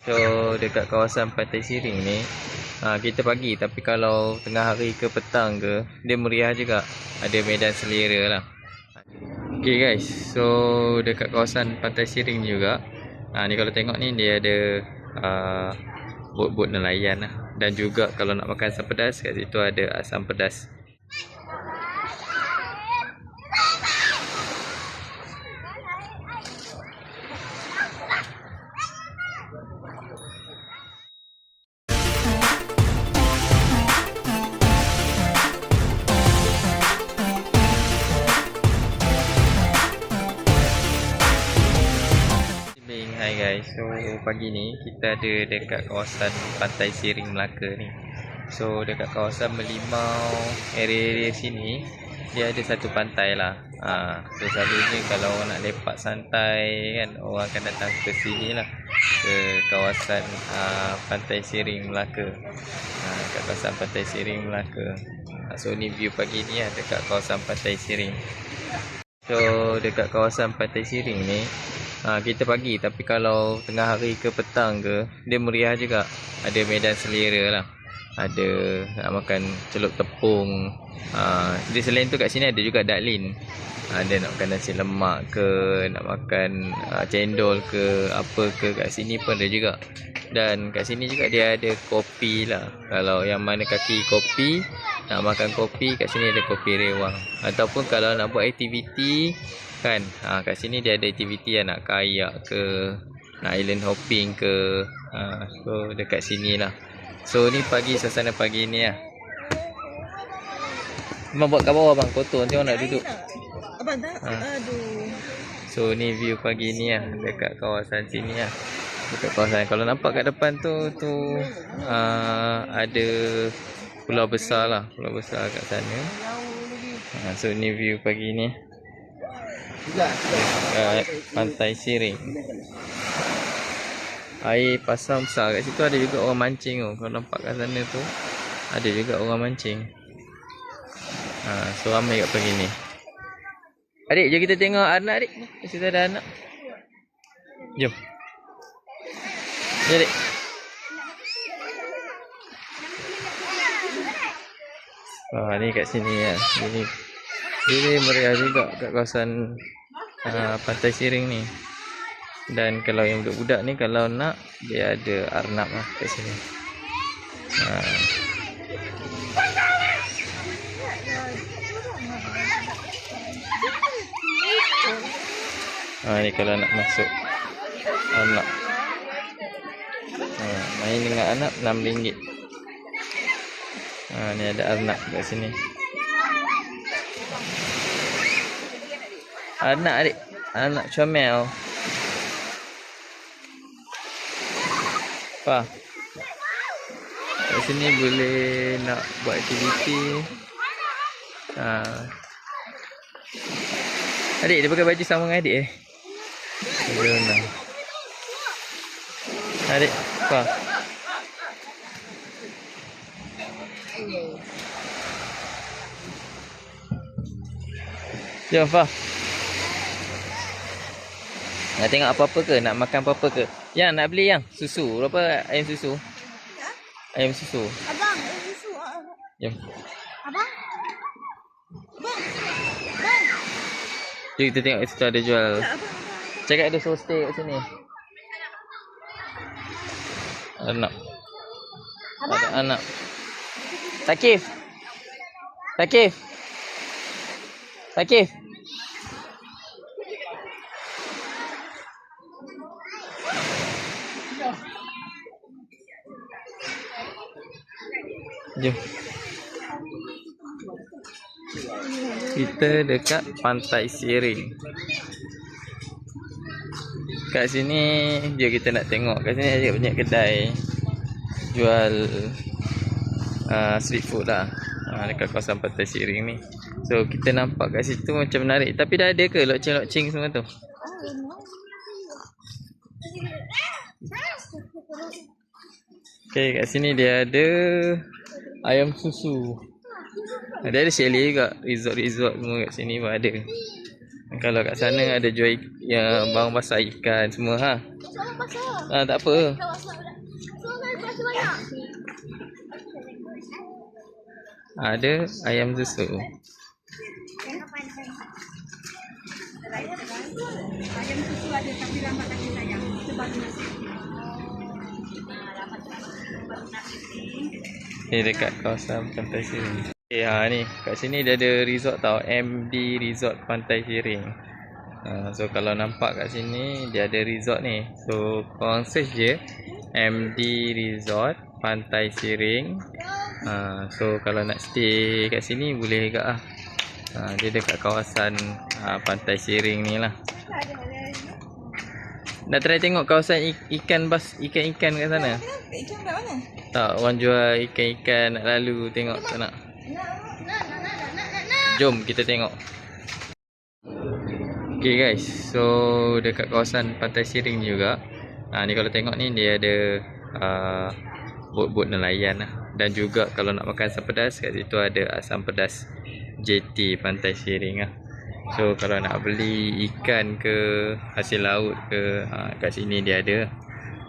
So dekat kawasan Pantai Siring ni ha, Kita pagi tapi kalau tengah hari ke petang ke Dia meriah juga. Ada medan selera lah. Okay guys. So dekat kawasan Pantai Siring juga ha, Ni kalau tengok ni dia ada uh, Bot-bot nelayan lah. Dan juga kalau nak makan asam pedas Kat situ ada asam pedas so pagi ni kita ada dekat kawasan Pantai Siring Melaka ni. So dekat kawasan Melimau area-area sini Dia ada satu pantai lah. Ha, So selalunya kalau nak lepak santai kan Orang akan datang ke sini lah Ke kawasan uh, Pantai Siring Melaka. Ha, Dekat kawasan Pantai Siring Melaka. Ha, So ni view pagi ni lah dekat kawasan Pantai Siring. So dekat kawasan Pantai Siring ni ha, Kita pagi tapi kalau tengah hari ke petang ke Dia meriah juga. Ada medan selera lah. Ada nak makan celup tepung. Ha, Dia selain tu kat sini ada juga daklin Ada nak makan nasi lemak ke Nak makan uh, cendol ke Apa ke kat sini pun ada juga. Dan kat sini juga dia ada kopi lah. Kalau yang mana kaki kopi nak makan kopi kat sini ada kopi rewang. Ataupun kalau nak buat aktiviti kan? Ha, kat sini dia ada aktiviti yang nak kayak ke nak island hopping ke. Ha, so dekat sini lah. So ni pagi suasana pagi ni lah. Abang buat kat bawah bang kotor. Nanti orang nak duduk. Abang tak? Ha. Aduh. So ni view pagi ni lah. Dekat kawasan sini lah. Dekat kawasan. Kalau nampak kat depan tu tu uh, ada pulau besar lah, pulau besar kat sana. Ha, so ni view pagi ni dekat pantai Siring. Air pasang besar kat situ ada juga orang mancing tu. Kalau nampak kat sana tu ada juga orang mancing. Ha, so ramai kat pagi ni. Adik, jom kita tengok anak adik. Di situ ada anak. Jom. Ya, adik. Wah, ni kat sini ya. Ini ini meriah juga kat kawasan uh, Pantai Siring ni. Dan kalau yang budak-budak ni kalau nak dia ada arnab lah kat sini. Ha. Ha, ni kalau nak masuk anak. Ha, main dengan anak RM6. Ha, ni ada anak kat sini. Anak adik. Anak comel. Apa? Kat sini boleh nak buat aktiviti. Ha. Adik, dia pakai baju sama dengan adik eh? Luna. Adik, apa? Jom, Fah. Nak tengok apa-apa ke? Nak makan apa-apa ke? Yang nak beli yang? Susu. Berapa ayam susu? Ayam susu. Abang, eh, susu. ah. Jom. Abang? Abang? Abang? Jom kita tengok situ ada jual. Abang, abang. Cakap ada stay kat sini. Anak. Ada anak. Takif. Takif. Takif. Jom. Kita dekat Pantai Siring. Kat sini dia kita nak tengok. Kat sini ada banyak kedai jual uh, street food lah. Uh, dekat kawasan Pantai Siring ni. So kita nampak kat situ macam menarik. Tapi dah ada ke loceng-loceng semua tu? Okay, kat sini dia ada ayam susu. Dia ada chalet juga. Resort-resort semua kat sini pun ada. Kalau kat sana ada jual yang bang basah ikan semua ha. Pasal. Ah tak apa. Ada ayam susu. Ayam susu ada tapi lambat nasi. Ni dekat kawasan Pantai Siring. Okay, ha ni. Kat sini dia ada resort tau. MD Resort Pantai Siring. Ha, so kalau nampak kat sini dia ada resort ni. So korang search je MD Resort Pantai Siring. Ha, so kalau nak stay kat sini boleh juga ah. Ha, dia dekat kawasan ha, Pantai Siring ni lah. Nak try tengok kawasan ik- ikan bas ikan-ikan kat sana. Ikan kat mana? Tak, orang jual ikan-ikan nak lalu tengok tak nak. Jom kita tengok. Okay guys, so dekat kawasan Pantai Siring juga. Ha, ni kalau tengok ni dia ada uh, bot-bot nelayan lah. Dan juga kalau nak makan asam pedas kat situ ada asam pedas JT Pantai Siring lah. So kalau nak beli ikan ke hasil laut ke ha, kat sini dia ada.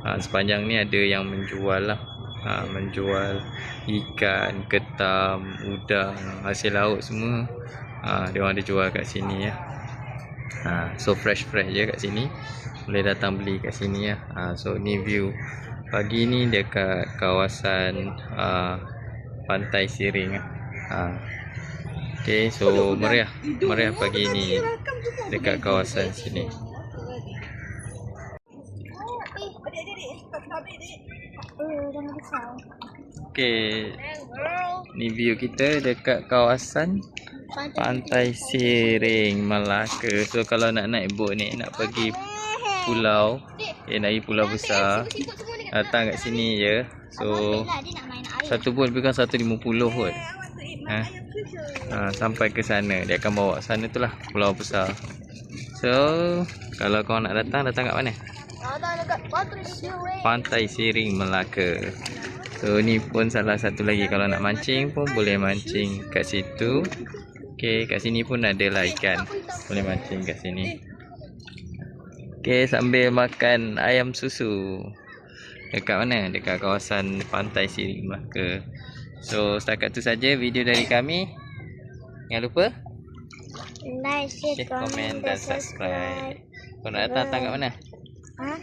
Ha, sepanjang ni ada yang menjual lah. Ha, menjual ikan, ketam, udang, hasil laut semua. Ha, dia orang ada jual kat sini ya. Ha, so fresh fresh je kat sini. Boleh datang beli kat sini ya. Ha, so ni view pagi ni dekat kawasan uh, Pantai Siring. Ha. Okay, so meriah. Meriah pagi ni dekat kawasan sini. Okay, ni view kita dekat kawasan Pantai Siring Melaka. So kalau nak naik bot ni nak pergi pulau, eh nak pergi pulau besar, datang kat sini je. So satu bot lebih kurang 150 kot. Ha? ha, sampai ke sana dia akan bawa sana tu lah pulau besar. So kalau kau nak datang datang kat mana? Dekat Pantai Siring. Melaka. So ni pun salah satu lagi kalau nak mancing pun boleh mancing kat situ. Okey, kat sini pun ada lah ikan. Boleh mancing kat sini. Okey, sambil makan ayam susu. Dekat mana? Dekat kawasan Pantai Siring Melaka. So setakat tu saja video dari kami. Jangan lupa Like, share, share, komen dan subscribe. Kau nak datang, kat mana? Ha?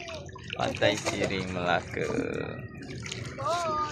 Pantai Siring Melaka. Oh.